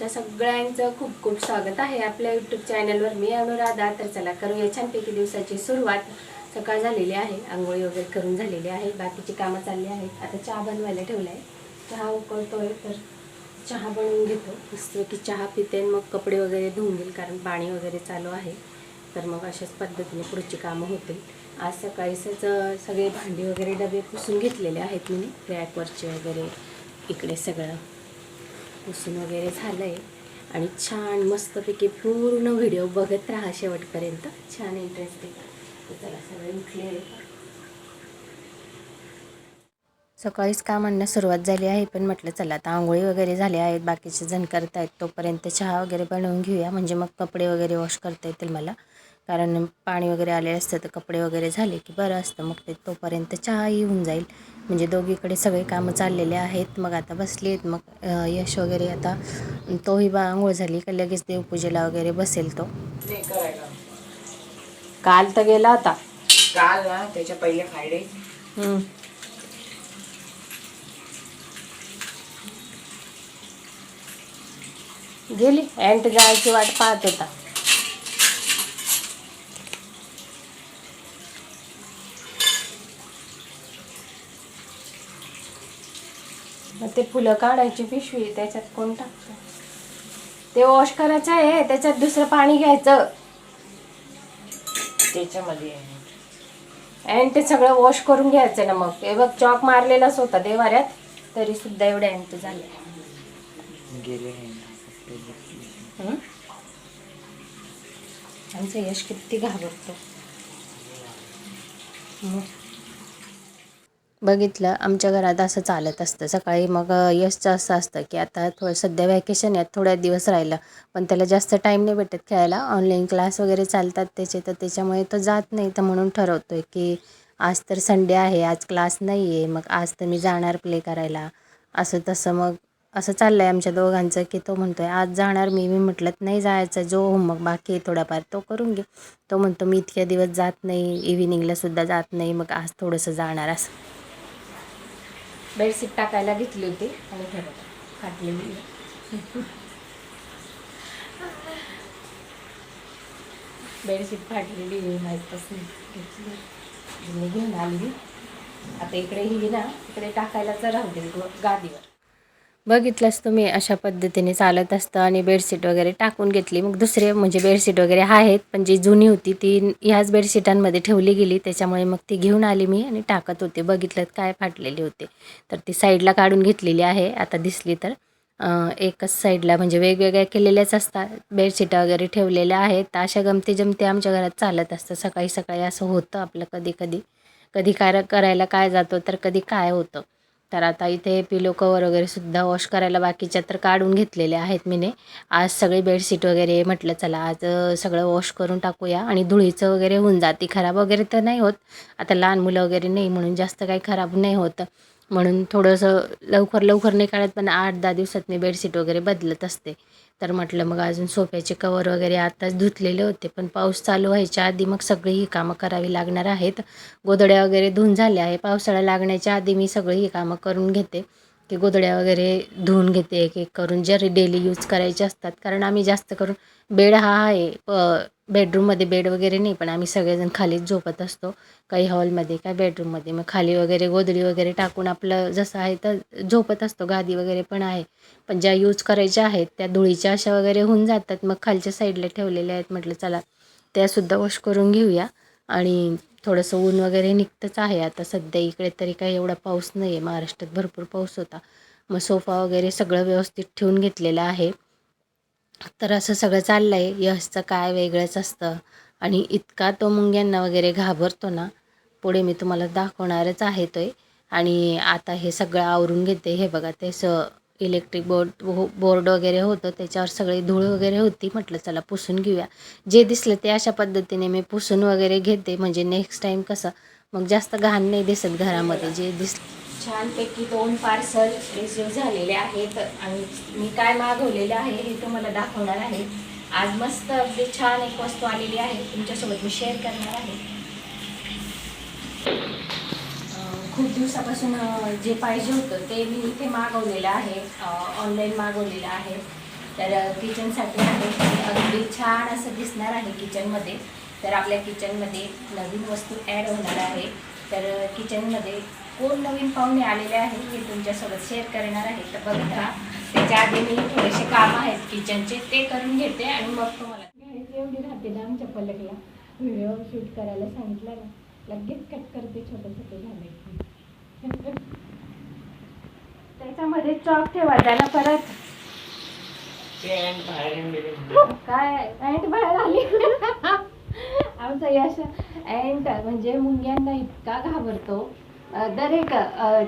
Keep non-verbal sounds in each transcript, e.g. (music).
तुमच्या सगळ्यांचं खूप खूप स्वागत आहे आपल्या यूट्यूब चॅनलवर मी अनुराधा तर चला करूया छानपैकी दिवसाची सुरुवात. सकाळ झालेली आहे आंघोळी वगैरे करून झालेली आहे बाकीची कामं चालली आहेत. आता चहा बनवायला ठेवला आहे चहा उकळतोय तर चहा बनवून घेतो. मस्त की चहा पिते आणि मग कपडे वगैरे धुवून घेईल कारण पाणी वगैरे चालू आहे. तर मग अशाच पद्धतीने पुढची कामं होतील. आज सकाळीच सगळे भांडी वगैरे डबे पुसून घेतलेले आहेत मी. रॅकवरचे वगैरे इकडे सगळं पुसून वगैरे झालं आहे आणि छान मस्तपैकी पूर्ण व्हिडिओ बघत राहा शेवटपर्यंत. छान इंटरेस्टिंग तर चला सगळे उठले. सकाळीच कामांना सुरुवात झाली आहे पण म्हटलं चला आता आंघोळी वगैरे झाल्या आहेत बाकीचे जण करतायत आहेत तोपर्यंत चहा वगैरे बनवून घेऊया. म्हणजे मग कपडे वगैरे वॉश करता येतील मला. कारण पाणी वगैरे आले असतं तर कपडे वगैरे झाले की बरं असतं. मग ते तोपर्यंत चहाही होऊन जाईल. म्हणजे दोघीकडे सगळे कामं चाललेले आहेत. मग आता बसली आहेत मग यश वगैरे आता तोही बा आंघोळ झाली का लगेच देवपूजेला वगैरे बसेल तो. काल तर गेला होता. काल ना त्याच्या पहिले फ्रायडे गेली. अँट जायची वाट पाहत होता. मग ते फुलं काढायची पिशवी त्याच्यात कोण टाकतं ते वॉश करायचं आहे त्याच्यात दुसरं पाणी घ्यायचं त्याच्यामध्ये. अँड ते सगळं वॉश करून घ्यायचं ना मग हे बघ चॉक मारलेलाच होता देवाऱ्यात तरी सुद्धा एवढे अँट झाले गेले? आमचं यश किती घाबरतो. बघितलं आमच्या घरात असं चालत असतं. सकाळी मग यशचं असं असतं की आता थोडं सध्या व्हॅकेशन आहे थोड्या दिवस राहिलं. पण त्याला जास्त टाईम नाही भेटत खेळायला. ऑनलाईन क्लास वगैरे चालतात त्याचे तर त्याच्यामुळे तो जात नाही. तर म्हणून ठरवतो आहे की आज तर संडे आहे आज क्लास नाही आहे मग आज तर मी जाणार प्ले करायला. असं तसं मग असं चाललं आहे आमच्या दोघांचं की तो म्हणतो आहे आज जाणार मी. मी म्हटलं नाही जायचं जो होमवर्क बाकी आहे थोडाफार तो करून घे. तो म्हणतो मी इतक्या दिवस जात नाही इव्हिनिंगला सुद्धा जात नाही मग आज थोडंसं जाणार. असं. बेडशीट टाकायला घेतली होती. आणि हे बघा, फाटलेली बेडशीट फाटलेली आहे नाही. घेतली. मी घेऊन आली. आता इकडे ही ना इकडे टाकायला तर राहू दे गादीवर. बघितलंच तुम्ही अशा पद्धतीने चालत असतं आणि बेडशीट वगैरे टाकून घेतली. मग दुसरे म्हणजे बेडशीट वगैरे आहेत पण जी जुनी होती ती ह्याच बेडशीटांमध्ये ठेवली गेली. त्याच्यामुळे मग ती घेऊन आली मी आणि टाकत होते. बघितलं काय फाटलेली होते. तर ती साईडला काढून घेतलेली आहे. आता दिसली तर एकच साईडला म्हणजे वेगवेगळ्या केलेल्याच असतात. बेडशीट वगैरे ठेवलेल्या आहेत. तर अशा गमती जमती आमच्या घरात चालत असतं. सकाळी सकाळी असं होतं आपलं कधी कधी. कधी काय करायला काय जातो तर कधी काय होतं. तर आता इथे पिलो कवर वगैरे सुद्धा वॉश करायला बाकीच्या तर काढून घेतलेले आहेत मीने. आज सगळी बेडशीट वगैरे म्हटलं चला आज सगळं वॉश करून टाकूया आणि धुळीचं वगैरे होऊन जाते. खराब वगैरे तर नाही होत. आता लहान मुलं वगैरे नाही म्हणून जास्त काही खराब नाही होत. म्हणून थोडंसं लवकर लवकर नाही काढत पण आठ दहा दिवसात मी बेडशीट वगैरे बदलत असते. तर म्हटलं मग अजून सोफ्याचे कवर वगैरे आताच धुतलेले होते पण पाऊस चालू व्हायच्या आधी मग सगळी ही कामं करावी लागणार आहेत. गोधड्या वगैरे धुवून झाल्या आहे. पावसाळा लागण्याच्या आधी मी सगळी ही कामं करून घेते की गोधड्या वगैरे धुवून घेते एक एक करून जे डेली यूज करायचे असतात. कारण आम्ही जास्त करून बेड हा आहे प बेडरूममध्ये बेड वगैरे नाही पण आम्ही सगळेजण खालीच झोपत असतो. काही हॉलमध्ये काय बेडरूममध्ये मग खाली वगैरे गोधडी वगैरे टाकून आपलं जसं आहे तर झोपत असतो. गादी वगैरे पण आहे. पण ज्या यूज करायच्या आहेत त्या धुळीच्या अशा वगैरे होऊन जातात. मग खालच्या साईडला ठेवलेल्या आहेत. म्हटलं चला त्यासुद्धा वॉश करून घेऊया. आणि थोडंसं ऊन वगैरे निघतंच आहे. आता सध्या इकडे तरी काही एवढा पाऊस नाही आहे महाराष्ट्रात भरपूर पाऊस होता. मग सोफा वगैरे सगळं व्यवस्थित ठेवून घेतलेलं आहे. तर असं सगळं चाललं आहे यशचं काय वेगळंच असतं. आणि इतका तो मुंग्यांना वगैरे घाबरतो ना पुढे मी तुम्हाला दाखवणारच आहे तो आणि आता हे सगळं आवरून घेते. हे बघा ते स इलेक्ट्रिक बोर्ड बोर्ड वगैरे होतं. त्याच्यावर सगळी धूळ वगैरे होती. म्हटलं चला पुसून घेऊया. जे दिसलं ते अशा पद्धतीने मी पुसून वगैरे घेते. म्हणजे नेक्स्ट टाईम कसं मग जास्त घाण नाही दिसत घरामध्ये. जे दिस छानपैकी दोन पार्सल रिसिव्ह झालेले आहेत आणि मी काय मागवलेलं आहे हे तुम्हाला दाखवणार आहे. आज मस्त अगदी छान एक वस्तू आलेली आहे. तुमच्यासोबत मी शेअर करणार आहे. खूप दिवसापासून जे पाहिजे होतं ते मी इथे मागवलेलं आहे. ऑनलाईन मागवलेलं आहे. तर किचनसाठी आहे. अगदी छान असं दिसणार आहे किचनमध्ये तर आपल्या किचनमध्ये नवीन वस्तू ॲड होणार आहे. तर किचनमध्ये कोण नवीन पाहुणे आलेले आहेत हे तुमच्यासोबत शेअर करणार आहे. तर बघत राहा त्याच्या आधी मी थोडेसे काम आहेत किचनचे ते करून घेते आणि मग तुम्हाला एवढी राहते ना आमच्या पलकला. व्हिडिओ शूट करायला सांगितलं ना लगेच कट करते छोटे छोटे झाले त्याच्यामध्ये चॉक ठेवायचा ना परत. काय अँट बाहेर आली. (laughs) आमचा यश अँट म्हणजे मुंग्यांना इतका घाबरतो. दरेक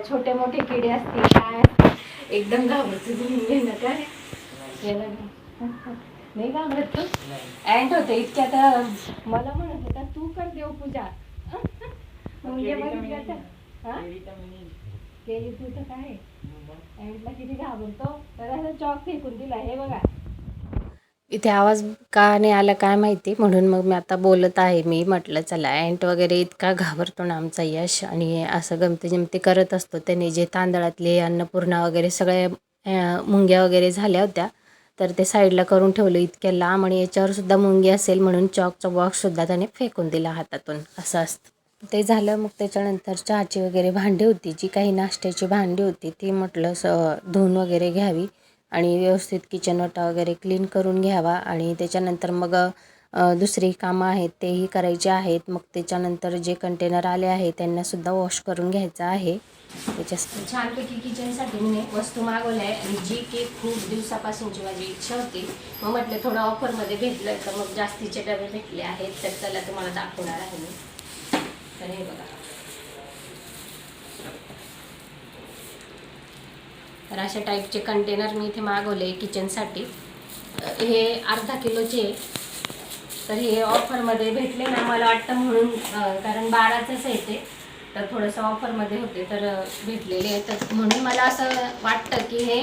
छोटे मोठे किडे असतील काय असतील, एकदम घाबरतो तो मुंग्यांना काय? याला घा- नाही घाबरत तू. अँट होते इतक्यात अं, मला म्हणत होता तू कर देव पूजा मुंगे केली तर तर हा? तर तू तर काय? अँटला किती घाबरतो? तर असं चॉक फेकून दिला हे बघा. इथे आवाज का नाही आला काय माहिती? म्हणून मग मी आता बोलत आहे. मी म्हटलं चला अँट वगैरे इतका घाबरतो ना आमचा यश आणि असं गमती जमती करत असतो. त्याने जे तांदळातले अन्नपूर्णा वगैरे सगळे मुंग्या वगैरे झाल्या होत्या तर ते साईडला करून ठेवलं. इतक्या लांब आणि याच्यावरसुद्धा मुंगी असेल म्हणून चॉकचा बॉक्ससुद्धा त्याने फेकून दिला हातातून. असं असतं. ते झालं. मग त्याच्यानंतर चहाची वगैरे भांडी होती. जी काही नाश्त्याची भांडी होती ती म्हटलं स धुवून वगैरे घ्यावी. आणि व्यवस्थित किचन ओटा वगैरे क्लीन करून घ्यावा आणि त्याच्यानंतर मग दुसरी कामं आहेत तेही करायचे आहेत. मग त्याच्यानंतर जे कंटेनर आले आहे त्यांनासुद्धा वॉश करून घ्यायचं आहे. त्याच्यासाठी. छानपैकी किचनसाठी मी वस्तू मागवल्या आहे आणि जी केक खूप दिवसापासूनची माझी इच्छा होती. मग म्हटलं थोडं ऑफरमध्ये भेटलं तर मग जास्तीचे डबे भेटले आहेत तर त्याला तुम्हाला दाखवणार आहे मी. तर हे बघा. तर अशा टाईपचे कंटेनर मी इथे मागवले किचनसाठी हे अर्धा किलोचे तर हे ऑफरमध्ये भेटले ना मला वाटतं म्हणून कारण बाराचंच आहे ते. तर थोडंसं ऑफरमध्ये होते तर भेटलेले तर म्हणून मला असं वाटतं की हे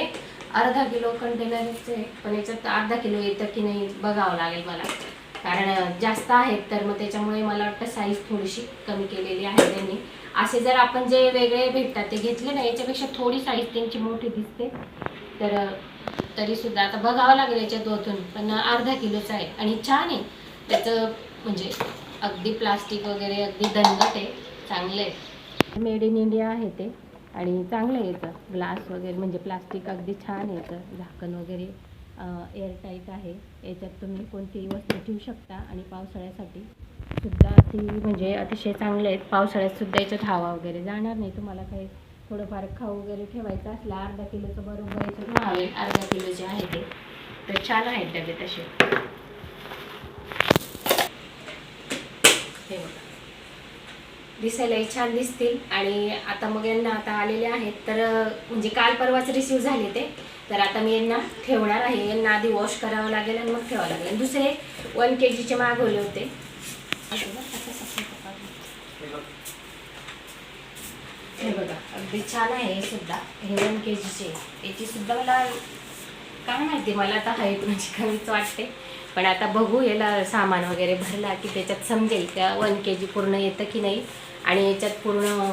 अर्धा किलो कंटेनरचे पण याच्यात अर्धा किलो येतं की नाही बघावं लागेल मला. कारण जास्त आहेत तर मग त्याच्यामुळे मला वाटतं साईज थोडीशी कमी केलेली आहे त्यांनी. असे जर आपण जे वेगळे भेटतात ते घेतले ना याच्यापेक्षा थोडी साईज त्यांची मोठी दिसते. तर तरीसुद्धा आता बघावं लागेल याच्या दोतून. पण अर्धा किलोचं आहे आणि छान आहे. त्याचं म्हणजे अगदी प्लास्टिक वगैरे अगदी दणकट आहे. चांगलं आहे. मेड इन इंडिया आहे ते. आणि चांगलं आहे याचं. ग्लास वगैरे म्हणजे प्लास्टिक अगदी छान आहे याचं. झाकण वगैरे. एअरटाईट आहे. याच्यात तुम्ही कोणतीही वस्तू ठेवू शकता आणि पावसाळ्यासाठी सुद्धा ती म्हणजे अतिशय चांगले आहेत. पावसाळ्यात सुद्धा याच्यात हवा वगैरे जाणार नाही. तुम्हाला काही थोडंफार खाऊ वगैरे ठेवायचं असला अर्धा किलोचं बरोबर याच्यात व्हावे अर्धा किलो जे आहे ते. तर छान आहेत डबे तसे. हे बघा. दिसायलाही छान दिसतील. आणि आता मग यांना आता आलेले आहेत. तर म्हणजे काल परवाच रिसीव झाले ते. तर आता मी यांना ठेवणार आहे. यांना आधी वॉश करावं लागेल आणि मग ठेवावं लागेल. दुसरे वन के जीचे मागवले होते. हे हे बघा अगदी छान आहे हे सुद्धा. हे वन के जीचे याची सुद्धा मला काय माहिती मला आता हाईट म्हणजे कमीच वाटते. पण आता बघू याला सामान वगैरे भरला की त्याच्यात समजेल का वन के जी पूर्ण येतं की नाही. आणि याच्यात पूर्ण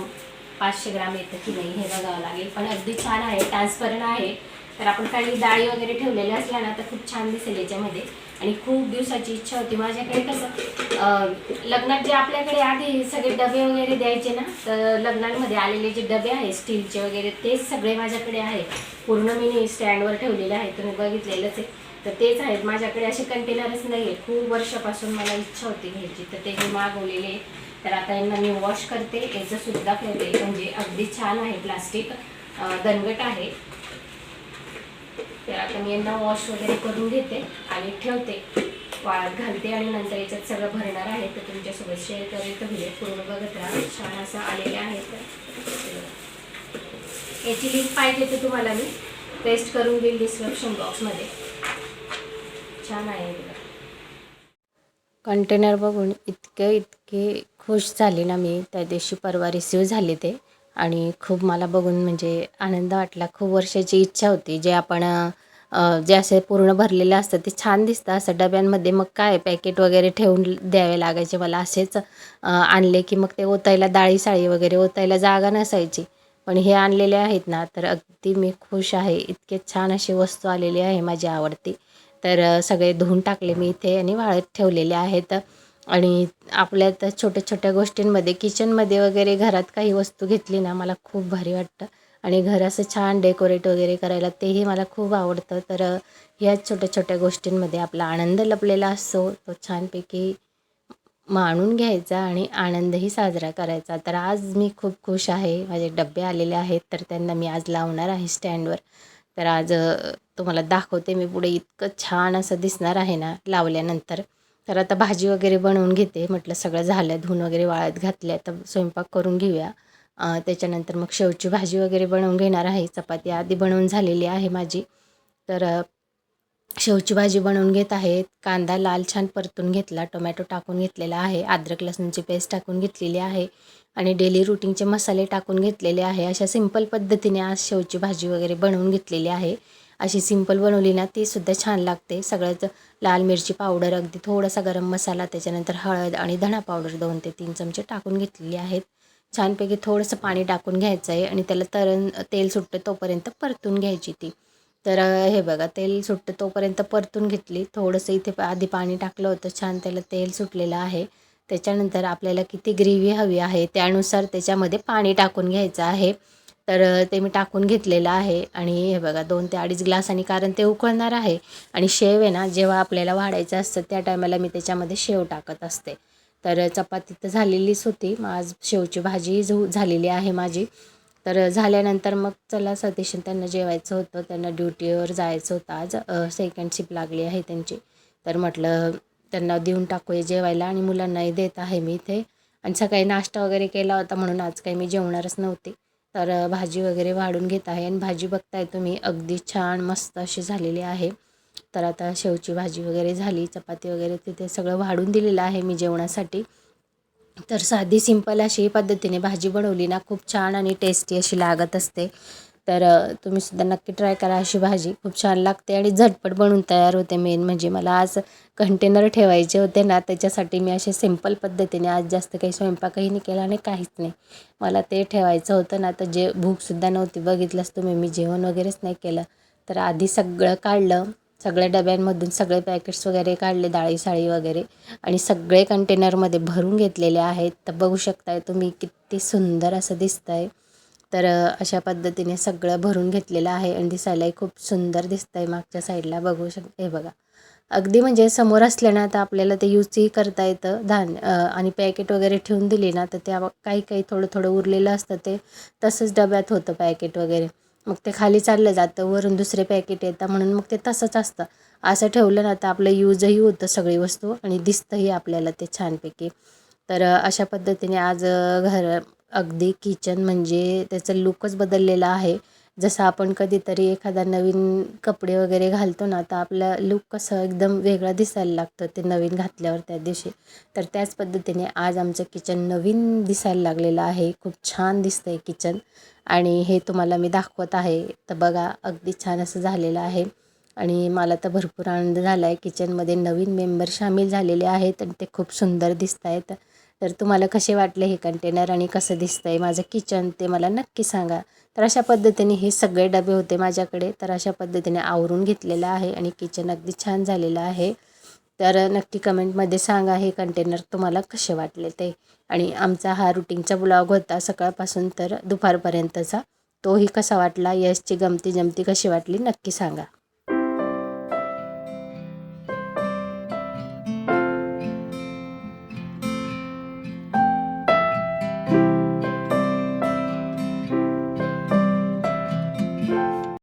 पाचशे ग्राम येतं की नाही हे बघावं लागेल. पण अगदी छान आहे ट्रान्सपरंट आहे. तर आपण काही डाळी वगैरे ठेवलेल्या असल्या ना तर खूप छान दिसेल याच्यामध्ये. आणि खूप दिवसाची इच्छा होती माझ्याकडे कसं लग्नात जे आपल्याकडे आधी सगळे डबे वगैरे द्यायचे ना तर लग्नांमध्ये आलेले जे डबे आहेत स्टीलचे वगैरे तेच सगळे माझ्याकडे आहे पूर्ण मी स्टँडवर ठेवलेले आहे तुम्ही बघितलेलंच आहे. तर तेच आहेत. माझ्याकडे असे कंटेनरच नाही आहे खूप वर्षापासून मला इच्छा होती घ्यायची. तर ते मी मागवलेले आहे. तर आता यांना मी वॉश करते. याचंसुद्धा सुद्धा म्हणजे अगदी छान आहे प्लास्टिक दणगट आहे. तर आता मी यांना वॉश वगैरे करून घेते आणि ठेवते. वाळत घालते आणि नंतर याच्यात सगळं भरणार आहे. तर तुमच्यासोबत शेअर करेल तर व्हिडिओ पूर्ण बघत राहा. छान असं आलेले आहे तर. याची लिंक पाहिजे तर तुम्हाला मी. पेस्ट करून देईल डिस्क्रिप्शन बॉक्समध्ये छान आहे. कंटेनर बघून इतके इतके खुश झाले ना मी. त्या दिवशी परवा रिसीव झाले ते. आणि खूप मला बघून म्हणजे आनंद वाटला. खूप वर्षाची इच्छा होती जे आपण जे असे पूर्ण भरलेले असतात ते छान दिसतं असं डब्यांमध्ये मग काय पॅकेट वगैरे ठेवून द्यावे लागायचे मला असेच आणले की मग ते ओतायला डाळी साळी वगैरे ओतायला जागा नसायची. पण हे आणलेले आहेत ना तर अगदी मी खुश आहे. इतके छान अशी वस्तू आलेली आहे माझी आवडती. तर सगळे धुवून टाकले मी इथे आणि वाळत ठेवलेले आहेत. आणि आपल्या तर छोट्या छोट्या गोष्टींमध्ये किचनमध्ये वगैरे घरात काही वस्तू घेतली ना मला खूप भारी वाटतं. आणि घर असं छान डेकोरेट वगैरे करायला तेही मला खूप आवडतं. तर ह्या ह्याच छोट्या छोट्या गोष्टींमध्ये आपला आनंद लपलेला असतो तो छानपैकी माणून घ्यायचा आणि आनंदही साजरा करायचा. तर आज मी खूप खुश आहे. माझे डबे आलेले आहेत तर त्यांना मी आज लावणार आहे स्टँडवर. तर आज तुम्हाला दाखवते मी पुढे इतकं छान असं दिसणार आहे ना लावल्यानंतर. तर आता भाजी वगैरे बनवून घेते. म्हटलं सगळं झालं धुवून वगैरे वाळत घातले तर स्वयंपाक करून घेऊया. त्याच्यानंतर मग शेवची भाजी वगैरे बनवून घेणार आहे. चपाती आधी बनवून झालेली आहे माझी. तर शेवची भाजी बनवून घेत आहे. कांदा लाल छान परतून घेतला टोमॅटो टाकून घेतलेला आहे अद्रक लसूणची पेस्ट टाकून घेतलेली आहे आणि डेली रुटीनचे मसाले टाकून घेतलेले आहे. अशा सिंपल पद्धतीने आज शेवची भाजी वगैरे बनवून घेतलेली आहे. अशी सिंपल बनवली ना तीसुद्धा छान लागते. सगळ्यात लाल मिरची पावडर अगदी थोडासा गरम मसाला त्याच्यानंतर हळद आणि धणा पावडर दोन ते तीन चमचे टाकून घेतलेली आहेत. छानपैकी थोडंसं पाणी टाकून घ्यायचं आहे आणि त्याला तरण तेल सुटतं तोपर्यंत परतून घ्यायची ती. तर हे बघा तेल सुटतं तोपर्यंत परतून घेतली. थोडंसं इथे आधी पाणी टाकलं होतं छान त्याला तेल सुटलेलं आहे. त्याच्यानंतर आपल्याला किती ग्रेव्ही हवी आहे त्यानुसार त्याच्यामध्ये पाणी टाकून घ्यायचं आहे. तर ते मी टाकून घेतलेलं आहे आणि हे बघा दोन ते अडीच ग्लास आणि कारण ते उकळणार आहे आणि शेव आहे ना जेव्हा आपल्याला वाढायचं असतं त्या टायमाला मी त्याच्यामध्ये शेव टाकत असते. तर चपाती तर झालेलीच होती. मग आज शेवची भाजी झू झालेली आहे माझी. तर झाल्यानंतर मग चला सतीशन त्यांना जेवायचं होतं. त्यांना ड्युटीवर जायचं होतं. आज सेकंड शिप लागली आहे त्यांची. तर म्हटलं त्यांना देऊन टाकूया जेवायला आणि मुलांनाही देत आहे मी इथे. आणि सकाळी नाश्ता वगैरे केला होता म्हणून आज काही मी जेवणारच नव्हती. तर भाजी वगैरे वाढून घेत आहे. आणि भाजी बघताय तुम्ही अगदी छान मस्त अशी झालेली आहे. तर आता शेवची भाजी वगैरे झाली चपाती वगैरे तिथे सगळं वाढून दिलेलं आहे मी जेवणासाठी. तर साधी सिंपल अशी पद्धतीने भाजी बनवली ना खूप छान आणि टेस्टी अशी लागत असते. तर तुम्ही सुद्धा नक्की ट्राय करा अशी भाजी. खूप छान लागते आणि झटपट बनवून तयार होते मेन म्हणजे मला आज कंटेनर ठेवायचे होते ना त्याच्यासाठी मी असे सिंपल पद्धतीने आज जास्त काही स्वयंपाकही नाही केला आणि काहीच नाही. मला ते ठेवायचं होतं ना तर जे भूकसुद्धा नव्हती बघितलंच तुम्ही मी जेवण वगैरेच नाही केलं. तर आधी सगळं काढलं सगळ्या डब्यांमधून सगळे पॅकेट्स वगैरे काढले डाळी साळी वगैरे आणि सगळे कंटेनरमध्ये भरून घेतलेले आहेत. तर बघू शकताय तुम्ही किती सुंदर असं दिसतं आहे तर अशा पद्धतीने सगळं भरून घेतलेलं आहे आणि दिसायलाही खूप सुंदर दिसतं आहे मागच्या साईडला बघू शक हे बघा. अगदी म्हणजे समोर असल्यानं आता तर आपल्याला ते यूजही करता येतं. धान्य आणि पॅकेट वगैरे ठेवून दिली ना तर त्या काही काही थोडं थोडं उरलेलं असतं ते तसंच डब्यात होतं पॅकेट वगैरे. मग ते खाली चाललं जातं वरून दुसरे पॅकेट येतं म्हणून मग ते तसंच असतं. असं ठेवलं ना तर आपलं यूजही होतं सगळी वस्तू आणि दिसतंही आपल्याला ते छानपैकी. तर अशा पद्धतीने आज घर अगदी किचन म्हणजे त्याचं लुकच बदललेला आहे. जसं आपण कधीतरी एखादा नवीन कपडे वगैरे घालतो ना तर आपलं लुक कसं एकदम वेगळं दिसायला लागतं ते नवीन घातल्यावर त्या दिवशी. तर त्याच पद्धतीने आज आमचं किचन नवीन दिसायला लागलेलं आहे. खूप छान दिसतं आहे किचन. आणि हे तुम्हाला मी दाखवत आहे. तर बघा अगदी छान असं झालेलं आहे. आणि मला तर भरपूर आनंद झाला आहे किचनमध्ये नवीन मेंबर सामील झालेले आहेत आणि ते खूप सुंदर दिसत आहेत तर तुम्हाला कसे वाटले हे कंटेनर आणि कसं दिसतं आहे माझं किचन ते मला नक्की सांगा. तर अशा पद्धतीने हे सगळे डबे होते माझ्याकडे. तर अशा पद्धतीने आवरून घेतलेलं आहे आणि किचन अगदी छान झालेलं आहे. तर नक्की कमेंटमध्ये सांगा हे कंटेनर तुम्हाला कसे वाटले ते. आणि आमचा हा रुटीनचा ब्लॉग होता सकाळपासून तर दुपारपर्यंतचा. तोही कसा वाटला? यशची गमती जमती कशी वाटली? नक्की सांगा.